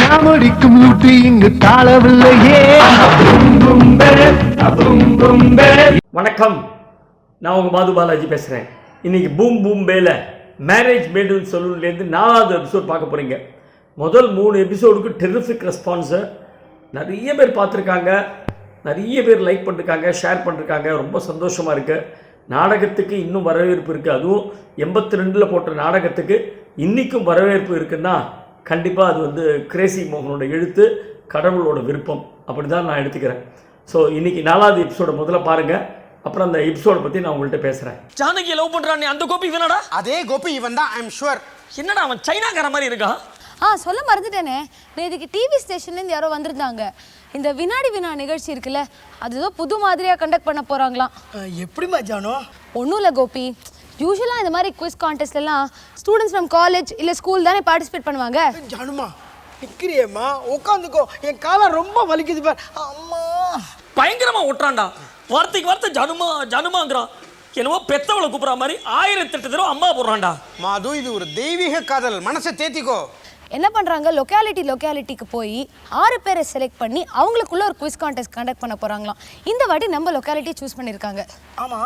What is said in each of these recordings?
நாம் அடிக்கும் லூட்டு இங்கு பும்பே வணக்கம். நான் உங்கள் மாது பாலாஜி பேசுகிறேன் இன்னைக்கு பூம் பூம் பேல மேரேஜ் மேடுன்னு சொல்லலேருந்து நாலாவது எபிசோட் பார்க்க போகிறீங்க முதல் மூணு எபிசோடுக்கு டெரிஃபிக் ரெஸ்பான்ஸு நிறைய பேர் பார்த்துருக்காங்க. நிறைய பேர் லைக் பண்ணிருக்காங்க ஷேர் பண்ணிருக்காங்க. ரொம்ப சந்தோஷமாக இருக்குது நாடகத்துக்கு இன்னும் வரவேற்பு இருக்குது அதுவும் எண்பத்தி ரெண்டில் போட்ட நாடகத்துக்கு இன்றைக்கும் வரவேற்பு இருக்குன்னா கண்டிப்பாக அது வந்து கிரேசி மோகனோட எழுத்து கடவுளோட விருப்பம். அப்படி தான் நான் எடுத்துக்கிறேன். ஸோ இன்னைக்கு நாலாவது எபிசோட முதல்ல பாருங்கள் அப்புறம் அந்த எபிசோடை பற்றி நான் உங்கள்கிட்ட பேசுகிறேன் ஜானகி லவ் பண்றானே அந்த கோபி இவனடா? அதே கோபி இவன் தான் ஐ எம் ஷுவர் என்னடா அவன் சைனாக்கார மாதிரி இருக்கான் ஆ சொல்ல மறந்துட்டேனே. நேற்றுக்கு டிவி ஸ்டேஷன்லேருந்து யாரோ வந்திருந்தாங்க. இந்த வினாடி வினா நிகழ்ச்சி இருக்குல்ல அது ஏதோ புது மாதிரியாக கண்டக்ட் பண்ண போகிறாங்களாம் எப்படிமா ஜானோ? ஒன்றும் இல்லை கோபி. யூஸ்வலாக இந்த மாதிரி குவிஸ் கான்டெஸ்ட்லாம் ஸ்டூடெண்ட்ஸ் ஃப்ரம் காலேஜ் இல்லை ஸ்கூல் தானே பார்ட்டிசிபேட் பண்ணுவாங்க? ஜானுமா நிக்கிறியேம்மா? உட்காந்துக்கோ என் காலம் ரொம்ப வலிக்குது பார். அம்மா. பயங்கரமா ஓட்டுறான்டா. வார்த்தைக்கு வார்த்தை ஜனுமா ஜனுமாங்கிறான். என்னவோ பெத்தவளை கூப்பிடுற மாதிரி ஆயிரத்தெட்டு தடவை அம்மா போடுறான்டா. மாது இது ஒரு தெய்வீக காதல். மனசை தேத்திக்கோ. என்ன பண்ணுறாங்க லொக்காலிட்டி லொக்காலிட்டிக்கு போய் ஆறு பேரை செலக்ட் பண்ணி அவங்களுக்குள்ள ஒரு குவிஸ் கான்டெஸ்ட் கண்டக்ட் பண்ண போகிறாங்களாம் இந்த வாட்டி நம்ம லொக்காலிட்டி சூஸ் பண்ணியிருக்காங்க ஆமா.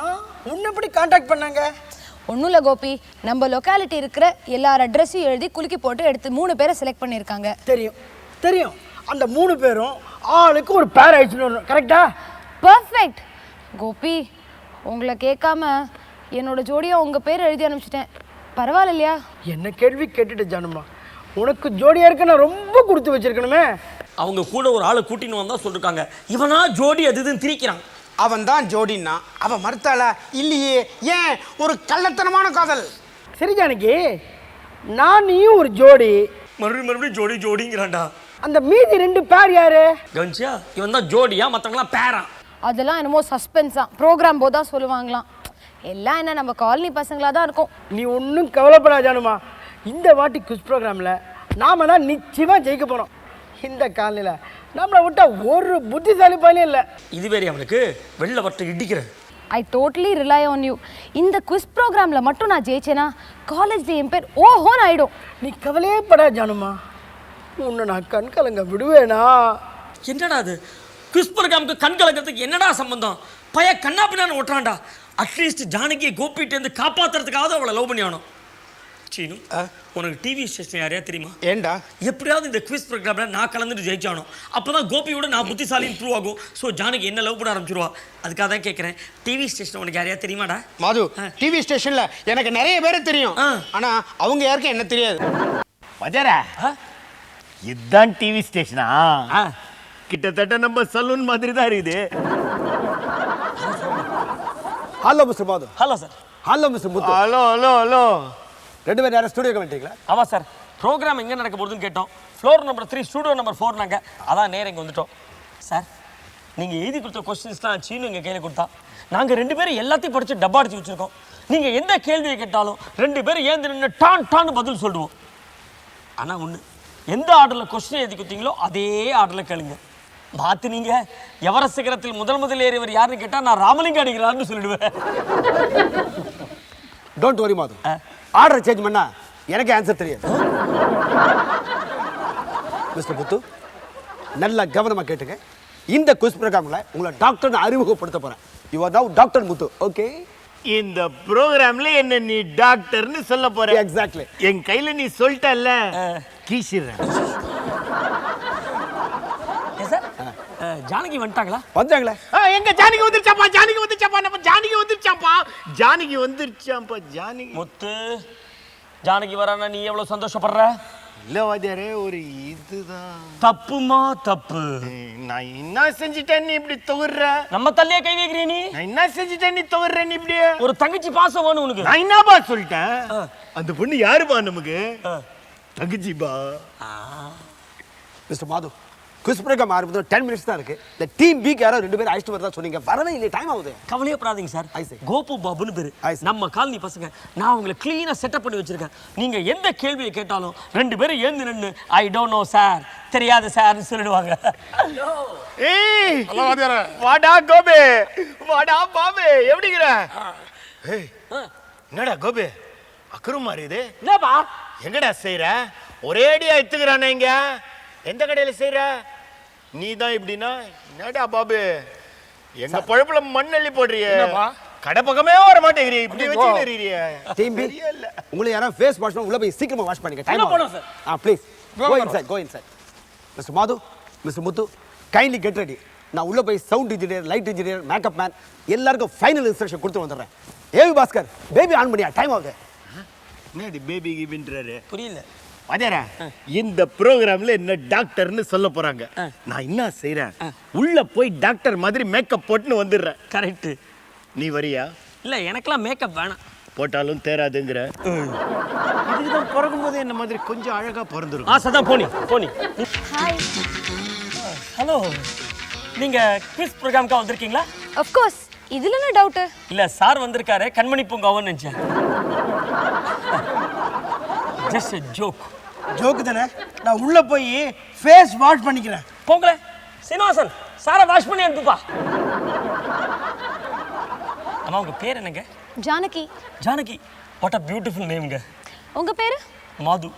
உன்னை எப்படி காண்டாக்ட் பண்ணாங்க? ஒன்றும் இல்லை கோபி. நம்ம லொக்காலிட்டி இருக்கிற எல்லார் அட்ரஸையும் எழுதி குலுக்கி போட்டு எடுத்து மூணு பேரை செலக்ட் பண்ணியிருக்காங்க. தெரியும். தெரியும். அந்த மூணு பேரும் ஆளுக்கு ஒரு பேர் ஆயிடுச்சுன்னு வரணும். கரெக்டா பர்ஃபெக்ட் கோபி உங்களை கேட்காம என்னோட ஜோடியா உங்க பேர் எழுதி அனுப்பிச்சிட்டேன். பரவாயில்ல இல்லையா என்ன கேள்வி கேட்டுட்டு ஜானுமா. உனக்கு ஜோடியா இருக்க நான் ரொம்ப கொடுத்து வச்சிருக்கணுமே. அவங்க கூட ஒரு ஆளை கூட்டின்னு வந்தா சொல்லிருக்காங்க. இவனா ஜோடி அது இதுன்னு திரிக்கிறான் அவன் தான் ஜோடின்னா அவன் மறுத்தாளா இல்லையே ஏன்? ஒரு கள்ளத்தனமான காதல். சரி ஜானகி நான் நீயும் ஒரு ஜோடி. மறுபடியும் மறுபடியும் ஜோடி ஜோடிங்கிறான்டா. அந்த மீதி ரெண்டு பேர் யாரு? கவனிச்சியா? இவன் தான் ஜோடியா மற்றவங்களாம் பேரான் அதெல்லாம் என்னமோ சஸ்பென்ஸ் தான் ப்ரோக்ராம் போதா சொல்லுவாங்களாம். எல்லாம் என்ன நம்ம காலனி பசங்களா தான் இருக்கும். நீ ஒன்றும் கவலைப்படா ஜானுமா. இந்த வாட்டி குஸ் ப்ரோக்ராமில் நாம தான் நிச்சயமாக ஜெயிக்க போகிறோம் இந்த காலையில் நம்மளை விட்டா ஒரு புத்திசாலி பையனும் இல்லை. இது வேறே அவனுக்கு. வெள்ள வட்ட இடிக்கிற I totally rely on you இந்த குவிஸ் ப்ரோக்ராமில் மட்டும் நான் ஜெயிச்சேனா காலேஜில் என் பேர் ஓஹோன்னு ஆயிடும். நீ கவலையே படா ஜானுமா. உன்னை நான் கண் கலங்க விடுவேனா? என்னடா அது? குவிஸ் ப்ரோக்ராமுக்கு கண் கலக்கிறதுக்கு என்னடா சம்பந்தம்? பைய கண்ணா பின்னான்னு ஓட்டுறான்டா. அட்லீஸ்ட் ஜானகியை கோபிட்டு இருந்து காப்பாத்துறதுக்காவது அவளை லவ் பண்ணி ஆகணும் சீனு உனக்கு டிவி ஸ்டேஷன் யாரையா தெரியுமா? ஏண்டா? எப்படியாவது இந்த குவிஸ் ப்ரோக்ராமில் நான் கலந்துட்டு ஜெயிச்சானோ அப்போ தான் கோபியோட நான் புத்திசாலின்னு ப்ரூவ் ஆகும். ஸோ ஜானகி என்ன லவ் பண்ண ஆரம்பிச்சிருவா? அதுக்காக தான் கேட்குறேன் டிவி ஸ்டேஷன் உனக்கு யாரையா தெரியுமாடா? மாது டிவி ஸ்டேஷன்ல எனக்கு நிறைய பேரை தெரியும். ஆ. ஆனா அவங்க யாருக்கும் என்ன தெரியாது. மஜாரா? இதுதான் டிவி ஸ்டேஷனா ஆ. கிட்டத்தட்ட நம்ம சலூன் மாதிரி தான் இருக்குது. Hello Mister Madhu. Hello sir hello Mister Muthu. Hello hello hello ரெண்டு பேரும் யாரும் ஸ்டுடியோக்கு வந்துட்டீங்களா? ஆமாம் சார் ப்ரோக்ராம் எங்கே நடக்க போகுதுன்னு கேட்டோம். Floor number three studio number four நாங்கள் அதான் நேரம் இங்கே வந்துட்டோம். சார் நீங்கள் எழுதி கொடுத்த கொஸ்டின்ஸ்லாம் சீனு எங்கள் கையில் கொடுத்தா. நாங்கள் ரெண்டு பேரும் எல்லாத்தையும் படித்து டப்பா அடிச்சு வச்சுருக்கோம். நீங்கள் எந்த கேள்வியை கேட்டாலும் ரெண்டு பேரும் ஏந்து நின்று டான் டான்னு பதில் சொல்லுவோம். ஆனால் ஒன்று எந்த ஆர்டரில் கொஸ்டின் எழுதி கொடுத்தீங்களோ அதே ஆர்டரில் கேளுங்க. மாற்றினீங்க எவர சிகரத்தில் முதல் முதல் ஏறியவர் யாருன்னு கேட்டால் நான் ராமலிங்க அடிக்கிறாருன்னு சொல்லிடுவேன். டோன்ட் வரி மாது ஆர்டர் சேஞ்ச் பண்ணா எனக்கு ஆன்சர் தெரியாது. மிஸ்டர் முத்து நல்லா கவனமா கேட்டுங்க. இந்த குஸ் ப்ரோக்ராம்ல உங்களை டாக்டர் அறிமுகப்படுத்த போறேன். You are now doctor Muthu okay இந்த ப்ரோக்ராம்ல என்ன நீ டாக்டர்னு சொல்ல போற? எக்ஸாக்ட்லி என் கையில நீ சொல்லிட்டல்ல? கீசிடுறேன். ஜானகி வந்துட்டாங்களா? வந்தாங்களே எங்க ஜானகி வந்துருச்சாப்பா? ஜானகி வந்துருச்சாப்பா? நம்ம ஜானகி வந்துருச்சாப்பா ஜானகி வந்துருச்சாப்பா ஜானகி. முத்து ஜானகி வரானா நீ எவ்வளவு சந்தோஷப்படுற? இல்ல வாத்தியாரே ஒரு இதுதான். தப்புமா தப்பு? நான் என்ன செஞ்சுட்டேன் நீ இப்படி தொகுற நம்ம தள்ளியே கை வைக்கிறிய நீ? நான் என்ன செஞ்சுட்டேன் நீ தொகுற நீ இப்படி? ஒரு தங்கச்சி பாசம் வேணும் உனக்கு. நான் என்னப்பா சொல்லிட்டேன்? அந்த பொண்ணு யாருப்பா நமக்கு? தகுச்சிப்பா மிஸ்டர் மாது குஸ் ப்ரோக்ராம் ஆரம்பித்து டென் மினிட்ஸ் தான் இருக்கு. இந்த டீம் பிக்கு யாரோ ரெண்டு பேரும் அழைச்சிட்டு வரதா சொன்னீங்க. வரவே இல்லை டைம் ஆகுது. கவலையப்படாதீங்க சார். I see. கோபு பாபுன்னு பேரு. See. நம்ம காலனி பசங்க நான் உங்களை கிளீனா செட்டப் பண்ணி வச்சிருக்கேன். நீங்க எந்த கேள்வியை கேட்டாலும் ரெண்டு பேரும் ஏந்து நின்னு ஐ டோன்ட் நோ சார் தெரியாது சார்னு சொல்லிடுவாங்க. ஏய் வாடா கோபே. வாடா பாபே. எப்படிங்கிற? ஏய் என்னடா கோபே? அக்கறம் மாறி இது என்னப்பா? எங்கடா செய்யற ஒரே அடியா எடுத்துக்கிறானே இங்க. எந்த கடையில செய்யற நீ தான் இப்படின்னா என்னடா பாபு? எங்க பழப்புல மண்ணள்ளி போடுறிய? கடை பக்கமே வர மாட்டேங்கிறிய இப்படி வச்சுக்கிறீங்க டீம் பி உங்களை யாராவது ஃபேஸ் வாஷ் பண்ண உள்ள போய் சீக்கிரமா வாஷ் பண்ணிக்க. டைம் போலாம் sir. Ah please go inside go inside Mister Madhu Mister Muthu kindly get ready நான் உள்ள போய் sound engineer light engineer makeup man எல்லாருக்கும் ஃபைனல் இன்ஸ்ட்ரக்ஷன் கொடுத்து வந்துடுறேன். ஏவி பாஸ்கர் பேபி ஆன் பண்ணியா? டைம் ஆகுது. என்னடி பேபி கிபின்றாரு புரியல. வாத்தியாரா இந்த ப்ரோக்ராம்ல என்ன டாக்டர்னு சொல்ல போறாங்க. நான் என்ன செய்றேன்? உள்ள போய் டாக்டர் மாதிரி மேக்கப் போட்டுன்னு வந்துடுறேன். கரெக்ட் நீ வரியா? இல்ல எனக்கெல்லாம் மேக்கப் வேணாம். போட்டாலும் தேராதுங்கிற. இதுதான் பிறக்கும் போது என்ன மாதிரி கொஞ்சம் அழகா பிறந்திருக்கும் ஆசை தான் போனி போனி. Hi hello. நீங்க குவிஸ் ப்ரோக்ராம்க்கா வந்திருக்கீங்களா? கோர்ஸ் இதுல என்ன டவுட்டு இல்ல சார் வந்திருக்காரு. கண்மணி பூங்காவன்னு நினைச்சேன். ஜஸ்ட் ஜோக் ஜோக்கு தானே? நான் உள்ள போய் ஃபேஸ் வாஷ் பண்ணிக்கிறேன். போங்களேன் சீனிவாசன் சாரை வாஷ் பண்ணி அனுப்புப்பா அம்மா உங்க பேர் என்னங்க? Janaki. Janaki. What a beautiful நேம்ங்க உங்க பேரு? மாது.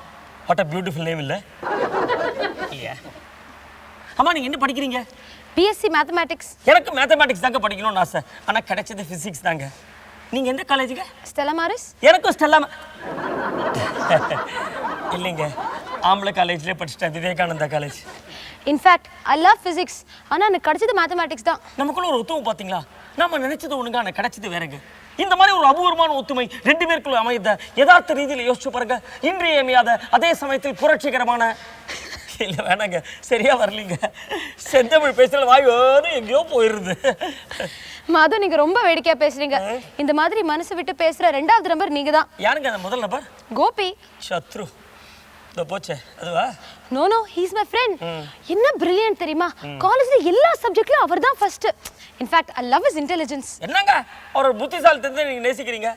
வாட் அ பியூட்டிஃபுல் நேம் இல்லை. இல்லையா? அம்மா நீங்க என்ன படிக்கிறீங்க? பிஎஸ்சி மேத்தமேட்டிக்ஸ் எனக்கு மேத்தமேட்டிக்ஸ் தாங்க படிக்கணும்னு ஆசை. ஆனா கிடைச்சது ஃபிசிக்ஸ் தாங்க. நீங்க எந்த காலேஜுங்க ஸ்டெலா மாரிஸ். எனக்கும் ஸ்டெல்லாம இல்லைங்க. ஆம்பளை காலேஜ்லேயே படிச்சிட்டேன். Vivekananda college in fact I love physics ஆனா எனக்கு கிடைச்சது மேத்தமேட்டிக்ஸ் தான். நமக்குள்ள ஒரு ஒத்துமை பார்த்தீங்களா நம்ம நினைச்சது ஒண்ணுங்க ஆனா கிடைச்சது வேறங்க. இந்த மாதிரி ஒரு அபூர்வமான ஒத்துமை ரெண்டு பேருக்குள்ள அமைந்த யதார்த்த ரீதியில் யோசிச்சு பாருங்க. இன்றியமையாத அதே சமயத்தில் புரட்சிகரமான இல்ல வேணாங்க. சரியா வரலீங்க. செந்தமிழ் பேசல வாய் வேறு எங்கேயோ போயிருது. மாது நீங்க ரொம்ப வேடிக்கையா பேசுறீங்க. இந்த மாதிரி மனசு விட்டு பேசுற ரெண்டாவது நம்பர் நீங்க தான் யாருங்க அந்த முதல் நபர் கோபி. சத்ரு. இதோ போச்சே. அதுவா? No no he's my. Friend என்ன பிரில்லியன்ட் தெரியுமா? காலேஜ்ல எல்லா சப்ஜெக்ட்லயும் அவர் தான் first in fact I love his intelligence என்னங்க? அவர் ஒரு புத்திசாலி தெரிஞ்சு நீங்க நேசிக்கிறீங்க?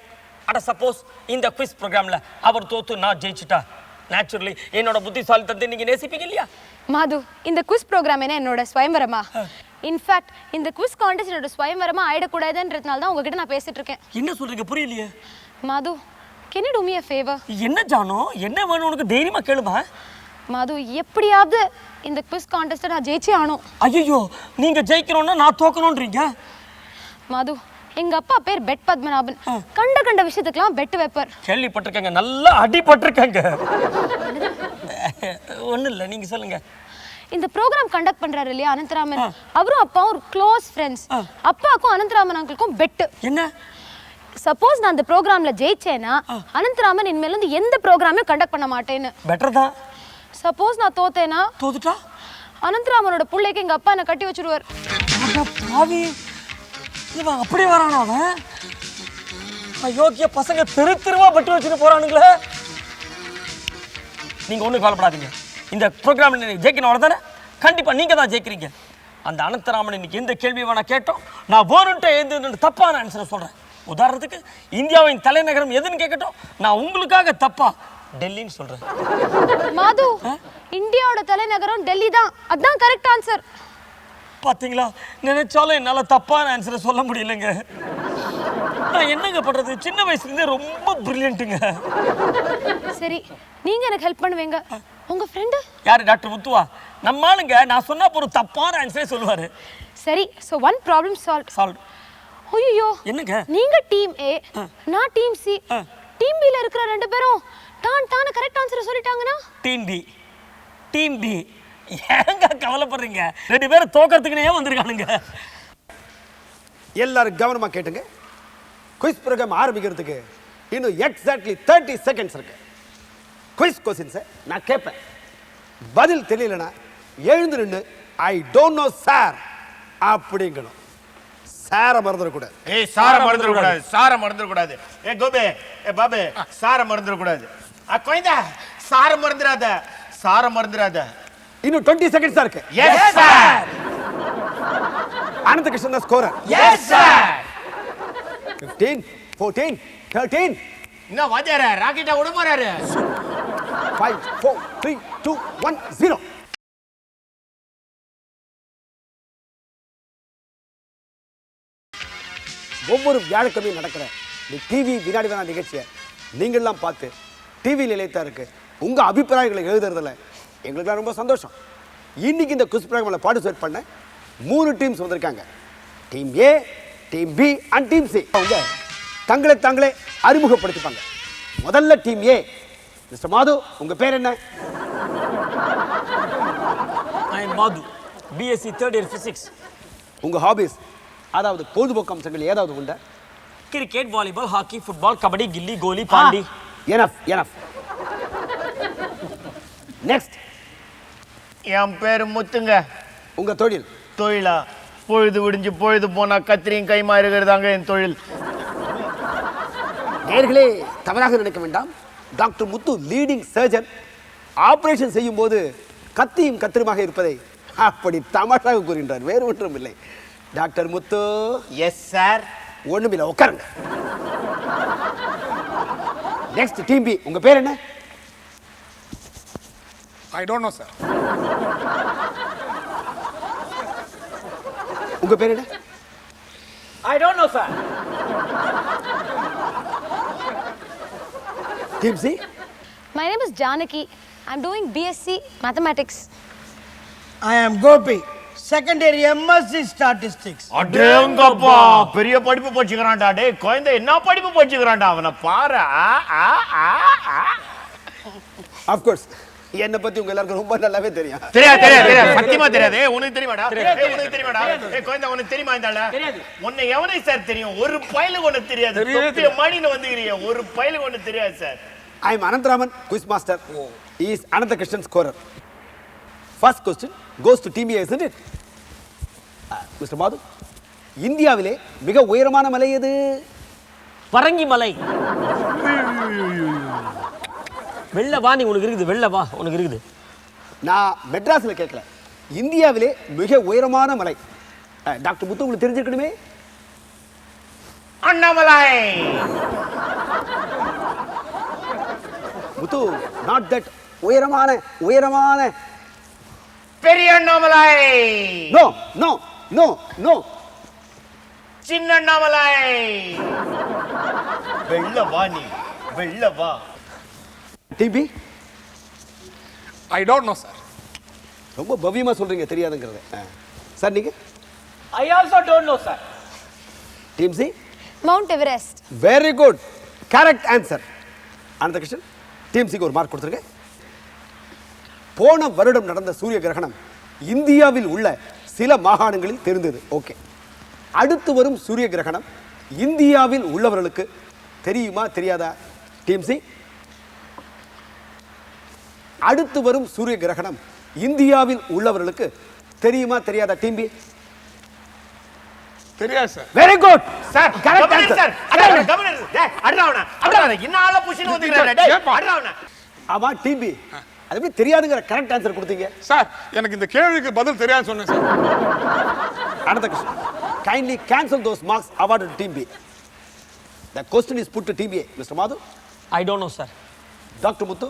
அட சப்போஸ் இந்த குவிஸ் ப்ரோக்ராம்ல அவர் தோத்து நான் ஜெயிச்சிட்டா? நேச்சுரலி என்னோட புத்திசாலி தந்தை நீங்க நேசிப்பீங்க இல்லையா? மாது இந்த குவிஸ் ப்ரோக்ராம் என்ன என்னோட ஸ்வயംவரமா இன்ஃபேக்ட் இந்த குவிஸ் கான்டெஸ்ட் என்னோட ஸ்வயംவரமா ஆயிடக்கூடாதுன்றதுனால தான் உங்ககிட்ட நான் பேசிட்டு இருக்கேன். என்ன சொல்றீங்க புரியலையே? Madhu can you do me a favour என்ன ஜானோ? என்ன வேணும் உனக்கு? தைரியமா கேளுமா? மாது எப்படியாவது இந்த குவிஸ் கான்டெஸ்ட்டை நான் ஜெயிச்சே ஆகணும். ஐயோ நீங்க ஜெயிக்கணும்னா நான் தோக்கணும்ன்றீங்க? மாது எங்க அப்பா பேர் பெட் பத்மநாபன். கண்ட கண்ட விஷயத்துக்கெல்லாம் பெட் வைப்பார். கேள்விப்பட்டிருக்கேங்க நல்லா அடிபட்டிருக்கேங்க. ஒண்ணும் இல்லை நீங்க சொல்லுங்க. இந்த ப்ரோக்ராம் கண்டக்ட் பண்றாரு இல்லையா அனந்தராமன்? அவரும் அப்பாவும் ஒரு க்ளோஸ் ஃப்ரெண்ட்ஸ் அப்பாவுக்கும் அனந்தராமன் அங்கிளுக்கும் பெட்டு என்ன? சப்போஸ் நான் அந்த ப்ரோக்ராம்ல ஜெயிச்சேன்னா அனந்தராமன் இனிமேல் இருந்து எந்த ப்ரோக்ராமையும் கண்டக்ட் பண்ண மாட்டேன்னு. பெட்டர் தான். சப்போஸ் நான் தோத்தேன்னா தோத்துட்டா? அனந்தராமனோட பிள்ளைக்கு எங்க அப்பா என்னை கட்டி வச்சிருவார். இவன் அப்படி வரானா அவன்? அயோக்கிய பசங்க தெரு தெருவா பட்டு வச்சுட்டு போறானுங்களே. நீங்க ஒண்ணும் கவலைப்படாதீங்க. இந்த ப்ரோக்ராம் ஜெயிக்கணும் தானே கண்டிப்பா நீங்க தான் ஜெயிக்கிறீங்க. அந்த அனந்தராமன் இன்னைக்கு எந்த கேள்வி வேணா கேட்டோம். நான் வேணுன்ட்டு எந்த தப்பான ஆன்சரை சொல்றேன். உதாரணத்துக்கு இந்தியாவின் தலைநகரம் எதுன்னு கேட்கட்டும் நான் உங்களுக்காக தப்பா டெல்லின்னு சொல்றேன். மாது இந்தியாவோட தலைநகரம் டெல்லி தான் அதான் கரெக்ட் ஆன்சர் பாத்தீங்களா? நினைச்சாலும் என்னால தப்பான ஆன்சரை சொல்ல முடியலங்க. நான் என்னங்க பண்றது? சின்ன வயசுல இருந்தே ரொம்ப பிரில்லியன்ட்டுங்க சரி நீங்க எனக்கு ஹெல்ப் பண்ணுவீங்க. உங்க ஃப்ரெண்டு யாரு? டாக்டர் முத்துவா? நம்ம ஆளுங்க நான் சொன்னா ஒரு தப்பான ஆன்சரே சொல்லுவாரு. சரி so one problem solve solve ஐயோ என்னங்க? நீங்க டீம் ஏ நான் டீம் சி டீம் பில இருக்கிற ரெண்டு பேரும் தான் தான கரெக்ட் ஆன்சர் சொல்லிட்டாங்கன்னா? டீம் பி டீம் பி ஏங்க கவலைப்படுறீங்க? ரெண்டு பேரும் தோக்கறதுக்குனே வந்திருக்கானுங்க. எல்லாரும் கவனமா கேட்டுங்க. குயிஸ் ப்ரோக்ராம் ஆரம்பிக்கிறதுக்கு இன்னும் எக்ஸாக்ட்லி தேர்ட்டி செகண்ட்ஸ் இருக்கு. குயிஸ் கொஸ்டின்ஸை நான் கேட்பேன். பதில் தெரியலனா எழுந்து நின்று ஐ டோன்ட் நோ சார் அப்படிங்கணும். சாரை மறந்துடக்கூடாது. ஏய் சார மறந்துட கூடாது சார மறந்துட கூடாது ஏ கோபே ஏ பாபே சார மறந்துட கூடாது அ கோயந்தா சார மறந்துடாத. சார மறந்துடாத. இன்னும் டுவெண்ட்டி செகண்ட்ஸ் இருக்கு. எஸ் சார் அனந்த கிருஷ்ணன் தான் scorer yes sir fifteen fourteen thirteen என்ன வாத்தியார ராக்கெட்டா விட போறாரு. Five four three two one zero ஒவ்வொரு வியாழக்கிழமையும் நடக்கிற இந்த டிவி வினாடி வினா நிகழ்ச்சியை நீங்கள்லாம் பார்த்து டிவி நிலையத்தா இருக்கு. உங்க அபிப்பிராயங்களை எழுதுறதுல எங்களுக்குலாம் ரொம்ப சந்தோஷம். இன்னைக்கு இந்த குஸ் ப்ரோக்ராமில் பார்ட்டிசிபேட் பண்ண மூணு டீம்ஸ் வந்திருக்காங்க. Team A team B and team C அவங்க தங்களை தாங்களே அறிமுகப்படுத்திப்பாங்க. முதல்ல டீம் ஏ மிஸ்டர் மாது உங்க பேர் என்ன? மாது. பிஎஸ்சி தேர்ட் இயர் ஃபிசிக்ஸ் உங்க ஹாபிஸ் அதாவது பொழுதுபோக்கு அம்சங்கள் ஏதாவது உண்டா? Cricket volleyball hockey football kabaddi கில்லி கோலி பாண்டி. எனஃப் எனஃப் நெக்ஸ்ட் என் பேரு முத்துங்க. உங்க தொழில்? தொழிலா? பொழுது விடிஞ்சு பொழுது போனா கத்திரியும் கைமா இருக்கிறதாங்க என் தொழில். நேர்களே தவறாக நினைக்க வேண்டாம். Doctor Muthu leading surgeon operation செய்யும் போது கத்தியும் கத்திரமாக இருப்பதை அப்படி தமாஷாக கூறுகின்றார். வேறு ஒன்றும் இல்லை. டாக்டர் முத்து. எஸ் சார் ஒண்ணுமில்லை உட்காருங்க. நெக்ஸ்ட் டீம் பி உங்க பேர் என்ன? I don't know, sir. உங்க பேர் என்ன? I don't know sir see my name is Janaki I am doing BSc mathematics I am Gopi secondary MSc statistics அடேங்கப்பா பெரிய படிப்பு படிச்சுக்கிறான்டா. டேய் குழந்தை என்ன படிப்பு படிச்சுக்கிறான்டா? அவனை பாரு. ஆ, ஆ, ஆ, ஆ. ஆஃப் கோர்ஸ் என்னை பத்தி உங்க எல்லாருக்கும் ரொம்ப நல்லாவே தெரியும். தெரியாது தெரியாது தெரியாது. சத்தியமா தெரியாது. உனக்கு தெரியுமாடா? உனக்கு தெரியுமாடா? ஏய் குழந்தை உனக்கு தெரியுமா இந்த தெரியாது. உன்னை எவனை சார் தெரியும்? ஒரு பயலுக்கு ஒண்ணு தெரியாது. தொப்பிய மணின்னு வந்துக்கிறீங்க. ஒரு பயலுக்கு ஒண்ணு தெரியாது sir. I am Anantharaman quiz master is Anantha Krishnan scorer first question goes to team isn't it? Mister Madhu இந்தியாவிலே மிக உயரமான மலை எது? பரங்கி மலை வெள்ள வா நீ உனக்கு இருக்குது வெள்ள வா உனக்கு இருக்குது. நான் மெட்ராஸ்ல கேட்கல இந்தியாவிலே மிக உயரமான மலை. டாக்டர் முத்து உங்களுக்கு தெரிஞ்சிருக்கணுமே? அண்ணாமலை! முத்து நாட் தட் உயரமான உயரமான. பெரிய Annamalai! No no no no சின்ன அண்ணாமலை! வெள்ள வா நீ. வெள்ள வா. TB I don't know, sir. ரொம்ப பவ்யமா சொல்றீங்க தெரியாதுங்கிறத. சார் நீங்க? I also don't know sir team C Mount Everest very good correct answer Anantha Krishnan team சிக்கு ஒரு மார்க் கொடுத்துருங்க போன வருடம் நடந்த சூரிய கிரகணம் இந்தியாவில் உள்ள சில மாகாணங்களில் தெரிந்தது. ஓகே அடுத்து வரும் சூரிய கிரகணம் இந்தியாவில் உள்ளவர்களுக்கு தெரியுமா தெரியாதா? டீம் சி அடுத்து வரும் சூரிய கிரகணம் இந்தியாவில் உள்ளவர்களுக்கு தெரியுமா தெரியாதா டீம் பி தெரியாது sir very good sir correct answer sir அடடா கவனிரு டேய் அடடா அவன அடடா அவன இன்ன ஆள புஷின வந்துக்கறானே டேய் ஏப்பா? அடடா அவன ஆமா டீம் பி அது எப்படி தெரியாதுங்கிற கரெக்ட் ஆன்சர் கொடுத்தீங்க. சார் எனக்கு இந்த கேள்விக்கு பதில் தெரியாது சொன்னேன் sir Another question. Kindly cancel those marks awarded to Team B. The question is put to Team A. Mr. Madhu, I don't know sir Dr. Muthu,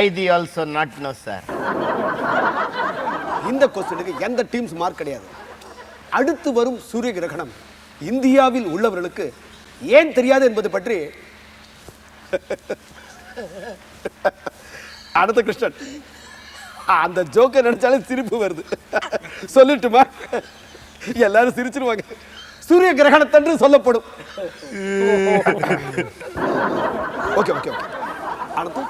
I also not know sir இந்த கொஸ்டினுக்கு எந்த teams mark கிடையாது. அடுத்து வரும் சூரிய கிரகணம். இந்தியாவில் உள்ளவர்களுக்கு ஏன் தெரியாது என்பது பற்றி அடுத்த கிருஷ்ணன் அந்த ஜோக்கை நினைச்சாலே சிரிப்பு வருது. சொல்லட்டுமா? எல்லாரும் சிரிச்சிருவாங்க. சூரிய கிரகணத்தன்று சொல்லப்படும். Okay okay okay. அடுத்து?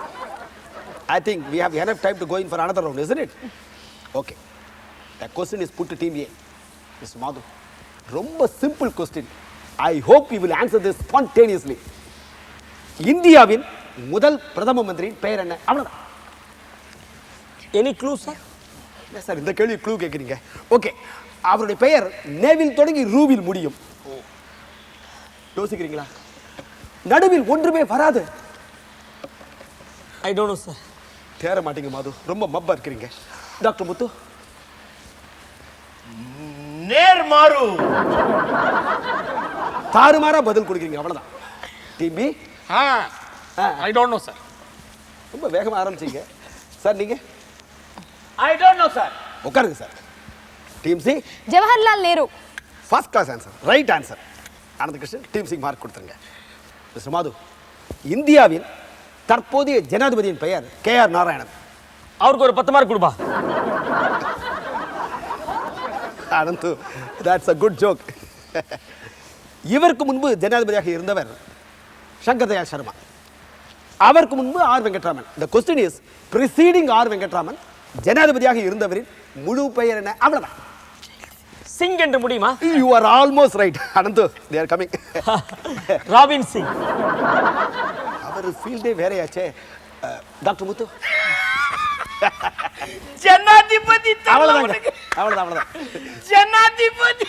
I think we have enough time to go in for another round, isn't it? Okay. The question is put to Team A. Mr. ரொம்ப simple question I hope you will answer this spontaneously இந்தியாவின் முதல் பிரதம மந்திரியின் பெயர் என்ன அவ்வளோதான் any clue sir இல்லை sir இந்த கேள்வி க்ளூ கேட்குறீங்க ஓகே அவருடைய பெயர் நேவில் தொடங்கி ரூவில் முடியும் யோசிக்கிறீங்களா நடுவில் ஒன்றுமே வராது ஐ டோன்ட் நோ சார் தேர மாட்டீங்க மாது. ரொம்ப மப்பா இருக்கிறீங்க. டாக்டர் முத்து. நேர் மாறு. தாறுமாறா பதில் கொடுக்குறீங்க அவ்வளவுதான். TB ah. I don't know sir ரொம்ப வேகமா ஆரம்பிச்சீங்க. சார் நீங்க? ஐ டோன்ட் நோ சார் உட்காருங்க sir. Team C Jawaharlal Nehru. First class answer right answer Anantha Krishnan team Singh mark கொடுத்துருங்க. மிஸ்டர் மாது இந்தியாவின் தற்போதைய ஜனாதிபதியின் பெயர் கே ஆர் நாராயணன். அவருக்கு ஒரு பத்து மார்க் கொடுப்பா. Ananthu that's a good joke இவருக்கு முன்பு ஜனாதிபதியாக இருந்தவர் சங்கர் தயாள் சர்மா. அவருக்கு முன்பு R Venkataraman. The question is preceding R Venkataraman ஜனாதிபதியாக இருந்தவரின் முழு பெயர் என்ன? அவ்வளவுதான். சிங் என்று முடியுமா? You are almost right Ananthu they are coming Robin Singh our ஃபீல்டே வேறையாச்சே ah, doctor Muthu ஜனாதிபதி அவ்வளவுதாங்க அவ்வளவுதான் அவ்வளவுதான் ஜனாதிபதி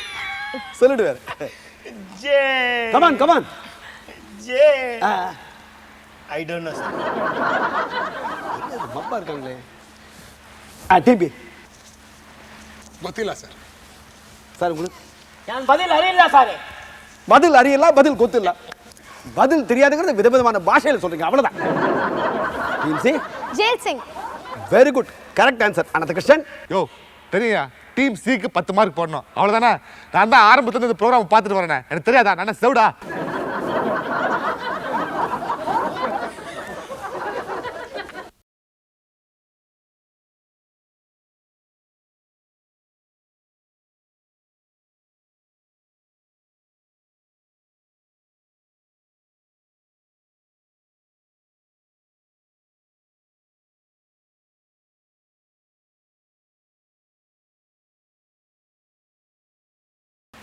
சொல்லிடுவார் J come on come on J I don't know sir மப்பா இருக்காங்களே ஆ டிபி ಗೊತ್ತಿಲ್ಲ ಸರ್ சார் உங்களுக்கு நான் பதில் அறியல சாரே பதில் அறியல பதில் கொத்தில்ல பதில் தெரியாதுங்கிறது விதவிதமான பாஷையில் சொல்றீங்க. அவ்வளவுதான். Zail Singh. Very good correct answer Anantha Krishnan யோ தெரியா டீம் சிக்கு பத்து மார்க் போடணும். அவ்வளோதானே நான் தான் ஆரம்பத்துல இந்த ப்ரோக்ராம் பார்த்துட்டு வரேனே. எனக்கு தெரியாதா? நான் என்ன செவிடா?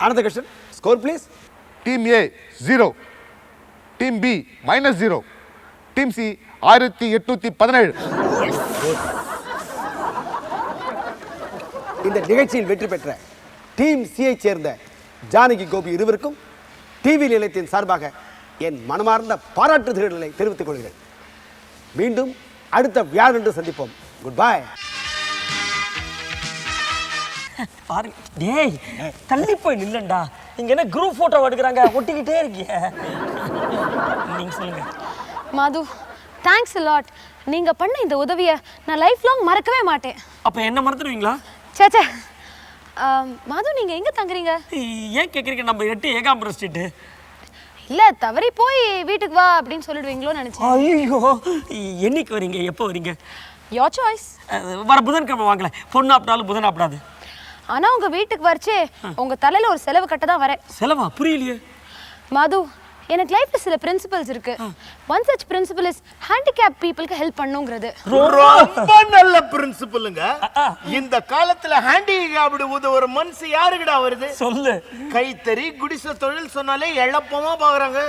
Anantha Krishnan score please team A zero team B minus zero team C ஆயிரத்தி எட்நூத்தி பதினேழு. இந்த நிகழ்ச்சியில் வெற்றி பெற்ற டீம் சியை சேர்ந்த ஜானகி கோபி இருவருக்கும் டிவி நிலையத்தின் சார்பாக என் மனமார்ந்த பாராட்டுதல்களை தெரிவித்துக் கொள்கிறேன். மீண்டும் அடுத்த வியாழன்று சந்திப்போம். குட் பை பாருங்க. டேய் தள்ளி போய் நில்லண்டா. இங்க என்ன குரூப் போட்டோ எடுக்கிறாங்க? ஒட்டிக்கிட்டே இருக்கீங்க. நீங்க சொல்லுங்க. மது தேங்க்ஸ் லாட் நீங்க பண்ண இந்த உதவியை நான் லைஃப் லாங் மறக்கவே மாட்டேன். அப்ப என்ன மறந்துடுவீங்களா? சேச்சே மது நீங்க எங்க தங்குறீங்க? ஏன் கேக்குறீங்க? நம்ம எட்டு ஏகாம்பரம் ஸ்ட்ரீட்டு இல்ல தவறி போய் வீட்டுக்கு வா அப்படின்னு சொல்லிடுவீங்களோன்னு நினைச்சேன். ஐயோ என்னைக்கு வரீங்க? எப்போ வரீங்க? யோர் சாய்ஸ் வர புதன்கிழமை வாங்கல. பொண்ணு ஆப்பிட்டாலும் புதன் ஆப்பிடாது ஆனா உங்க வீட்டுக்கு வரைச்சே உங்க தலையில ஒரு செலவு கட்ட தான் வரேன். செலவா? புரியலையே. மது எனக்கு லைஃப்ல சில பிரின்சிபல்ஸ் இருக்கு. One such principle is handicap பீப்புளுக்கு ஹெல்ப் பண்ணுங்கிறது. ரொம்ப நல்ல பிரின்சிபலுங்க இந்த காலத்துல ஹேண்டிகேப்டு உதவுற மனசு யாருக்குடா வருது? சொல்லு. கைத்தறி குடிசை தொழில் சொன்னாலே எழப்பமா பாக்குறாங்க.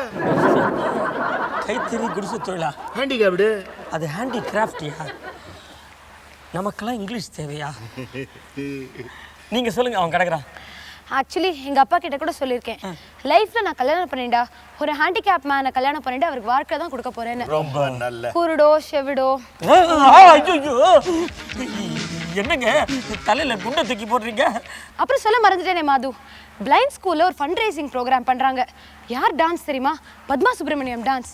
கைத்தறி குடிசை தொழிலா? ஹேண்டிகேப்டு அது ஹேண்டி கிராஃப்டியா நமக்கெல்லாம் இங்கிலீஷ் தேவையா? நீங்க சொல்லுங்க அவன் கிடக்குறான். ஆக்சுவலி எங்க அப்பா கிட்ட கூட சொல்லியிருக்கேன். லைஃப்ல நான் கல்யாணம் பண்ணிட்டா ஒரு ஹேண்டிகேப் மேனை கல்யாணம் பண்ணிட்டு அவருக்கு வாழ்க்கை தான் கொடுக்க போறேன்னு. ரொம்ப நல்ல. குருடோ செவிடோ. ஐயோ என்னங்க தலையில குண்டை தூக்கி போடுறீங்க? அப்புறம் சொல்ல மறந்துட்டேனே மாது. பிளைண்ட் ஸ்கூல்ல ஒரு ஃபண்ட் ரைசிங் ப்ரோக்ராம் பண்றாங்க. யார் டான்ஸ் தெரியுமா? பத்மா சுப்பிரமணியம் டான்ஸ்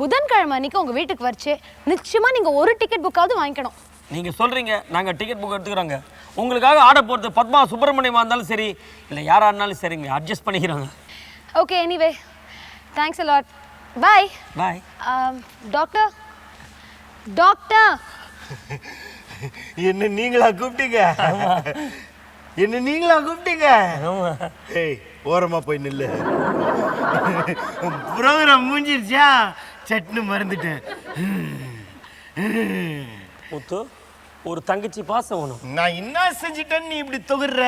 புதன்கிழமை அன்னைக்கு உங்க வீட்டுக்கு வச்சு நிச்சயமா நீங்க ஒரு டிக்கெட் புக்காவது வாங்கிக்கணும். நீங்க சொல்றீங்க நாங்க டிக்கெட் புக் எடுத்துக்கிறோங்க. உங்களுக்காக ஆர்டர் போடுறது பத்மா சுப்பிரமணியமா இருந்தாலும் சரி இல்லை யாரா இருந்தாலும் சரிங்க அட்ஜஸ்ட் பண்ணிக்கிறாங்க. Okay anyway thanks lot bye bye doctor doctor என்ன நீங்களா கூப்பிட்டீங்க? என்ன நீங்களா கூப்பிட்டீங்க? ஏய் ஓரமா போய் நில்லு. ப்ரோக்ராம் முடிஞ்சிருச்சா சட்னு மறந்துட்டேன். முத்து? ஒரு தங்கச்சி பாசம் வேணும். நான் என்ன செஞ்சிட்டேன்னு நீ இப்படி தொகுற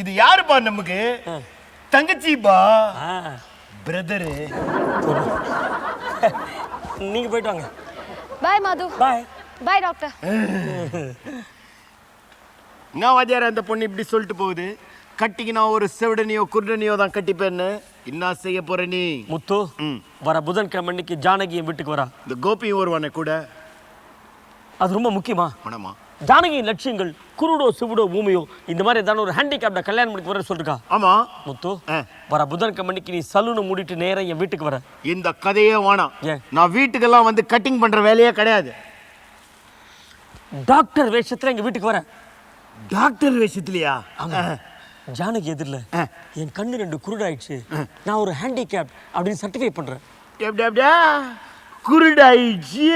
இது யாருப்பா நமக்கு? தங்கச்சிப்பா? பிரதரு நீங்க போயிட்டு வாங்க. பாய் மாது பாய் பாய் டாக்டர் என்ன வாத்தியார் அந்த பொண்ணு இப்படி சொல்லிட்டு போகுது? கட்டிக்கு நான் ஒரு செவிடனியோ குருடனியோ தான் கட்டிப்பேன்னு. என்ன செய்ய போற நீ? முத்து ம். வர புதன்கிழமை அன்னைக்கு ஜானகி என் வீட்டுக்கு வரா. இந்த கோபி வருவானே கூட? அது ரொம்ப முக்கியமா? பணமா ஜானகியின் லட்சியங்கள் குருடோ சிவுடோ பூமியோ இந்த மாதிரி ஏதாவது ஒரு ஹேண்டிகேப்ட கல்யாணம் பண்ணிக்கு வர சொல்லிருக்கா ஆமா. முத்து. வர புதன்கிழமை அன்னைக்கு நீ சலூனை மூடிட்டு நேரா என் வீட்டுக்கு வர. இந்த கதையே வேணாம்? நான் வீட்டுக்கெல்லாம் வந்து கட்டிங் பண்ற வேலையே கிடையாது. டாக்டர் வேஷத்துல எங்க வீட்டுக்கு வர. டாக்டர் விஷயத்துலயா ஆமா. ஜானகி எதிரில். என் கண்ணு ரெண்டு குருடாயிடுச்சு. நான் ஒரு ஹேண்டிகேப் அப்படின்னு சர்டிஃபை பண்றேன். எப்படி அப்படியா குருடாயிடுச்சு.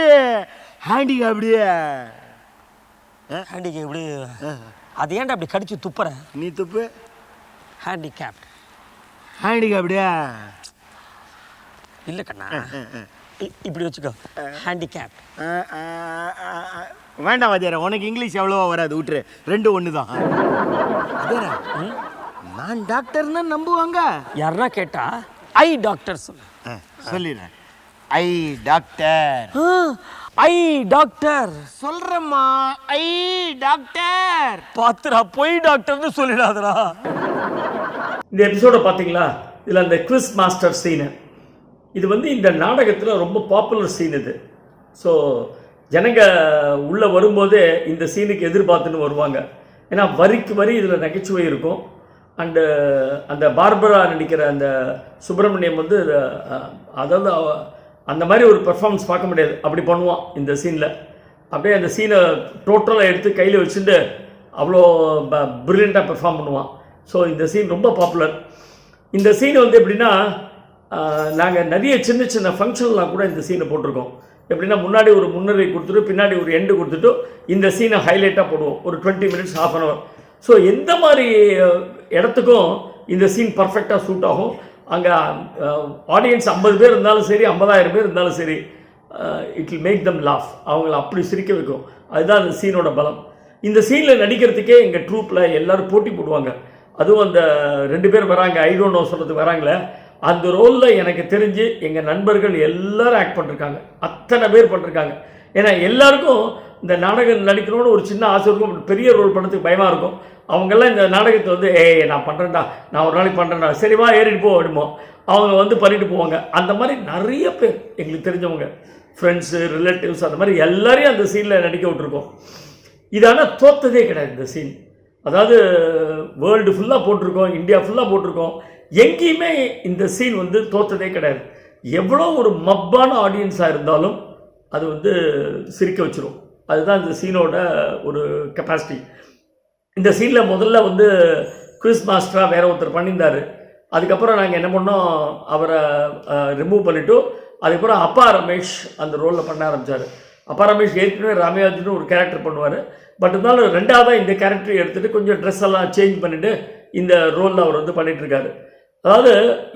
ஹேண்டிங் அப்படியே. ஹேண்டிகேப் எப்படி? அது ஏன்டா அப்படி கடிச்சு துப்புற? நீ துப்பு. ஹேண்டிகேப் ஹேண்டிங் அப்படியே? இல்லை கண்ணா. இப்படி வச்சுக்கோ. ஹேண்டிகேப் வேண்டாம் வாத்தியார உனக்கு இங்கிலீஷ் எவ்வளவோ வராது விட்டுரு ரெண்டு ஒன்று தான் நான் டாக்டர்னு நம்புவாங்க. யாருன்னா கேட்டா ஐ டாக்டர் சொல்லு. சொல்லிடுறேன். Eye doctor. Eye doctor. சொல்றேம்மா eye doctor. பாத்துடா பொய் டாக்டர்னு சொல்லிடாதடா. இந்த எபிசோடை பார்த்தீங்களா இதில் அந்த குவிஸ் மாஸ்டர் சீனு இது வந்து இந்த நாடகத்தில் ரொம்ப பாப்புலர் சீன் இது. ஸோ ஜனங்க உள்ளே வரும்போதே இந்த சீனுக்கு எதிர்பார்த்துன்னு வருவாங்க. ஏன்னா வரிக்கு வரி இதில் நகைச்சுவை இருக்கும். அண்டு அந்த பார்பரா நடிக்கிற அந்த சுப்பிரமணியம் வந்து அதாவது அந்த மாதிரி ஒரு பெர்ஃபார்மன்ஸ் பார்க்க முடியாது. அப்படி பண்ணுவான் இந்த சீனில் அப்படியே அந்த சீனை டோட்டலாக எடுத்து கையில் வச்சுட்டு அவ்வளோ ப்ரில்லியண்ட்டாக பெர்ஃபார்ம் பண்ணுவான். ஸோ இந்த சீன் ரொம்ப பாப்புலர் இந்த சீன் வந்து எப்படின்னா நாங்கள் நிறைய சின்ன சின்ன ஃபங்க்ஷன்லாம் கூட இந்த சீனை போட்டிருக்கோம். எப்படின்னா முன்னாடி ஒரு முன்னுரை கொடுத்துட்டு பின்னாடி ஒரு எண்டு கொடுத்துட்டு இந்த சீனை ஹைலைட்டாக போடுவோம். ஒரு twenty minutes half an hour so எந்த மாதிரி இடத்துக்கும் இந்த சீன் பர்ஃபெக்டாக சூட் ஆகும். அங்கே ஆடியன்ஸ் ஐம்பது பேர் இருந்தாலும் சரி ஐம்பதாயிரம் பேர் இருந்தாலும் சரி it will make them laugh அவங்கள அப்படி சிரிக்க வைக்கும். அதுதான் அந்த சீனோட பலம். இந்த சீனில் நடிக்கிறதுக்கே எங்கள் ட்ரூப்பில் எல்லோரும் போட்டி போடுவாங்க. அதுவும் அந்த ரெண்டு பேர் வராங்க ஐரோனோ நோ சொல்கிறதுக்கு வராங்களே. அந்த ரோலில் எனக்கு தெரிஞ்சு எங்கள் நண்பர்கள் எல்லோரும் ஆக்ட் பண்ணிருக்காங்க. அத்தனை பேர் பண்ணிருக்காங்க. ஏன்னா எல்லாருக்கும் இந்த நாடகம் நடிக்கணும்னு ஒரு சின்ன ஆசை இருக்கும். பெரிய ரோல் பண்ணுறதுக்கு பயமாக இருக்கும். அவங்கெல்லாம் இந்த நாடகத்தை வந்து ஏய் நான் பண்ணுறேன்டா நான் ஒரு நாளைக்கு பண்ணுறேன்டா சரிவா ஏறிட்டு போ அப்படிமோ அவங்க வந்து பண்ணிட்டு போவாங்க. அந்த மாதிரி நிறைய பேர் எங்களுக்கு தெரிஞ்சவங்க ஃப்ரெண்ட்ஸு ரிலேட்டிவ்ஸ் அந்த மாதிரி எல்லாரையும் அந்த சீனில் நடிக்க விட்ருக்கோம் இதனால் தோத்ததே கிடையாது இந்த சீன் அதாவது வேர்ல்டு ஃபுல்லாக போட்டிருக்கோம் இந்தியா ஃபுல்லாக போட்டிருக்கோம். எங்கேயுமே இந்த சீன் வந்து தோத்ததே கிடையாது. எவ்வளோ ஒரு மப்பான ஆடியன்ஸாக இருந்தாலும் அது வந்து சிரிக்க வச்சிரும். அதுதான் இந்த சீனோட ஒரு கெப்பாசிட்டி இந்த சீனில் முதல்ல வந்து குவிஸ் மாஸ்டராக வேற ஒருத்தர் பண்ணியிருந்தார். அதுக்கப்புறம் நாங்கள் என்ன பண்ணோம்? அவரை ரிமூவ் பண்ணிவிட்டு அதுக்கப்புறம் அப்பா ரமேஷ் அந்த ரோலில் பண்ண ஆரம்பித்தார் அப்பா ரமேஷ் ஏற்கனவே ராமயாஜின்னு ஒரு கேரக்டர் பண்ணுவார். பட் இருந்தாலும் ரெண்டாவதாக இந்த கேரக்டர் எடுத்துகிட்டு கொஞ்சம் ட்ரெஸ் எல்லாம் சேஞ்ச் பண்ணிவிட்டு இந்த ரோலில் அவர் வந்து பண்ணிகிட்ருக்காரு அதாவது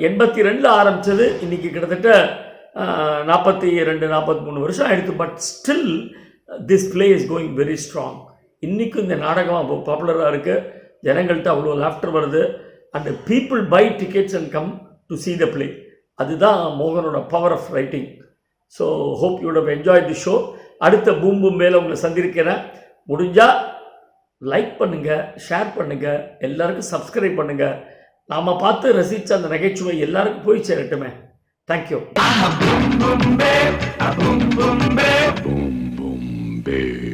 எண்பத்தி ரெண்டில் ஆரம்பித்தது இன்றைக்கி கிட்டத்தட்ட நாற்பத்தி ரெண்டு நாற்பத்தி மூணு வருஷம் ஆயிடுச்சு. But still this play is going very strong இன்றைக்கும் இந்த நாடகம் அப்போ பாப்புலராக இருக்குது ஜனங்கள்கிட்ட அவ்வளோ லாஃப்டர் வருது. And people buy tickets and come to see the play அதுதான் மோகனோட power of writing so hope you'd have enjoy the show அடுத்த பூம் பூம் மேலே உங்களை சந்திருக்கிறேன் முடிஞ்சால் லைக் பண்ணுங்கள் ஷேர் பண்ணுங்கள் எல்லாருக்கும் சப்ஸ்கிரைப் பண்ணுங்கள் நாம் பார்த்து ரசித்த அந்த நகைச்சுவை எல்லாருக்கும் போய் சேரட்டுமே. Thank you baby.